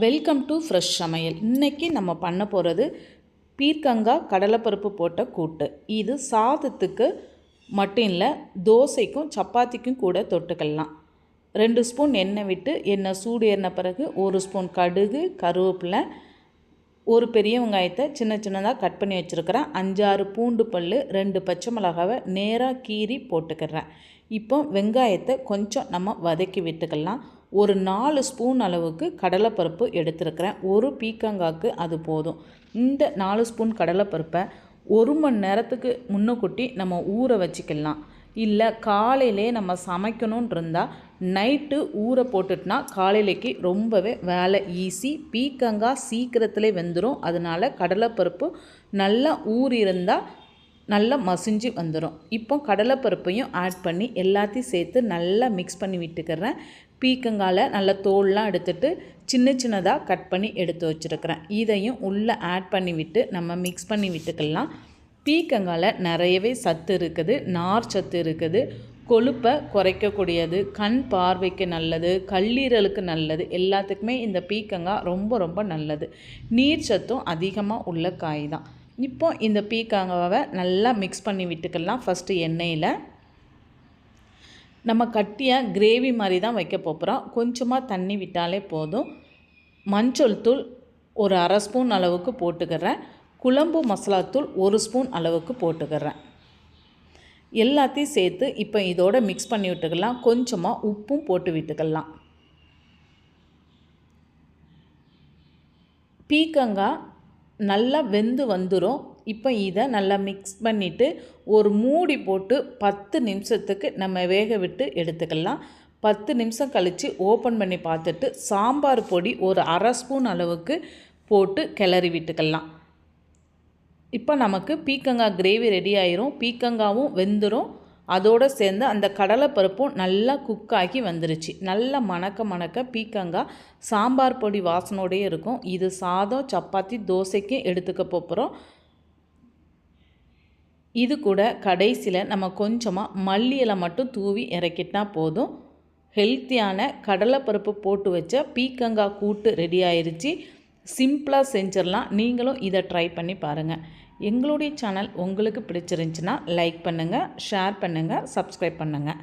Welcome to fresh சமையல். இன்றைக்கி நம்ம பண்ண போகிறது பீர்க்கங்காய் கடலைப்பருப்பு போட்ட கூட்டு. இது சாதத்துக்கு மட்டும் இல்லை தோசைக்கும் சப்பாத்திக்கும் கூட தொட்டுக்கலாம். ரெண்டு ஸ்பூன் எண்ணெய் விட்டு எண்ணெய் சூடு ஏறின பிறகு ஒரு ஸ்பூன் கடுகு கருவேப்பிலை ஒரு பெரிய வெங்காயத்தை சின்ன சின்னதாக கட் பண்ணி வச்சுருக்கிறேன். அஞ்சாறு பூண்டு பல் ரெண்டு பச்சை மிளகாவை நேராக கீறி போட்டுக்கிறேன். இப்போ வெங்காயத்தை கொஞ்சம் நம்ம வதக்கி விட்டுக்கலாம். ஒரு நாலு ஸ்பூன் அளவுக்கு கடலைப்பருப்பு எடுத்துருக்கிறேன். ஒரு பீக்கங்காய்க்கு அது போதும். இந்த நாலு ஸ்பூன் கடலைப்பருப்பை ஒரு மணி நேரத்துக்கு முன்னுக்கூட்டி நம்ம ஊற வச்சுக்கலாம். இல்லை காலையிலே நம்ம சமைக்கணும்னு இருந்தால் நைட்டு ஊற போட்டுட்டுனா காலையிலைக்கு ரொம்பவே வேலை ஈஸி. பீக்கங்காய் சீக்கிரத்திலே வெந்துடும் அதனால் கடலைப்பருப்பு நல்லா ஊறி இருந்தால் நல்லா மசிஞ்சு வந்துடும் இப்போ கடலைப்பருப்பையும் ஆட் பண்ணி எல்லாத்தையும் சேர்த்து நல்லா மிக்ஸ் பண்ணி விட்டுக்கிறேன். பீக்கங்காயில் நல்ல தோல்லாம் எடுத்துட்டு சின்ன சின்னதாக கட் பண்ணி எடுத்து வச்சுருக்கிறேன். இதையும் உள்ளே ஆட் பண்ணி விட்டு நம்ம மிக்ஸ் பண்ணி விட்டுக்கலாம். பீக்கங்காயில் நிறையவே சத்து இருக்குது நார் சத்து இருக்குது. கொழுப்பை குறைக்கக்கூடியது கண் பார்வைக்கு நல்லது கல்லீரலுக்கு நல்லது எல்லாத்துக்குமே இந்த பீக்கங்காய் ரொம்ப ரொம்ப நல்லது. நீர் சத்தும் அதிகமாக உள்ள காய் தான். இப்போ இந்த பீக்காங்காவை நல்லா மிக்ஸ் பண்ணி விட்டுக்கலாம். ஃபஸ்ட்டு எண்ணெயில். நம்ம கட்டியாக கிரேவி மாதிரி தான் வைக்க போகிறோம் கொஞ்சமாக தண்ணி விட்டாலே போதும். மஞ்சள் தூள் ஒரு அரை ஸ்பூன் அளவுக்கு போட்டுக்கிறேன். குழம்பு மசாலாத்தூள் ஒரு ஸ்பூன் அளவுக்கு போட்டுக்கிறேன். எல்லாத்தையும் சேர்த்து இப்போ இதோட மிக்ஸ் பண்ணி விட்டுக்கலாம். கொஞ்சமாக உப்பும் போட்டு விட்டுக்கலாம். பீக்கங்காய் நல்லா வெந்து வந்துடும் இப்போ இதை நல்லா மிக்ஸ் பண்ணிவிட்டு ஒரு மூடி போட்டு பத்து நிமிஷத்துக்கு நம்ம வேக விட்டு எடுத்துக்கலாம். பத்து நிமிஷம் கழித்து ஓப்பன் பண்ணி பார்த்துட்டு சாம்பார் பொடி ஒரு அரை ஸ்பூன் அளவுக்கு போட்டு கிளறி விட்டுக்கலாம். இப்போ நமக்கு பீக்கங்காய் கிரேவி ரெடி ஆயிரும். பீக்கங்காவும் வெந்துடும் அதோடு சேர்ந்து அந்த கடலைப்பருப்பும் நல்லா குக் ஆகி வந்துருச்சு. நல்லா மணக்க மணக்க பீக்கங்காய் சாம்பார் பொடி வாசனோடையே இருக்கும். இது சாதம் சப்பாத்தி தோசைக்கும் எடுத்துக்க போகிறோம் இது கூட கடைசியில் நம்ம கொஞ்சமாக மல்லி இலை மட்டும் தூவி இறக்கிட்டா போதும். ஹெல்த்தியான கடலைப்பருப்பு போட்டு வச்ச பீக்கங்காய் கூட்டு ரெடி ஆயிடுச்சு சிம்பிளாக செஞ்சிடலாம். நீங்களும் இதை ட்ரை பண்ணி பாருங்கள் எங்களுடைய சேனல் உங்களுக்கு பிடிச்சிருந்துச்சின்னா லைக் பண்ணுங்கள் ஷேர் பண்ணுங்கள் சப்ஸ்கிரைப் பண்ணுங்கள்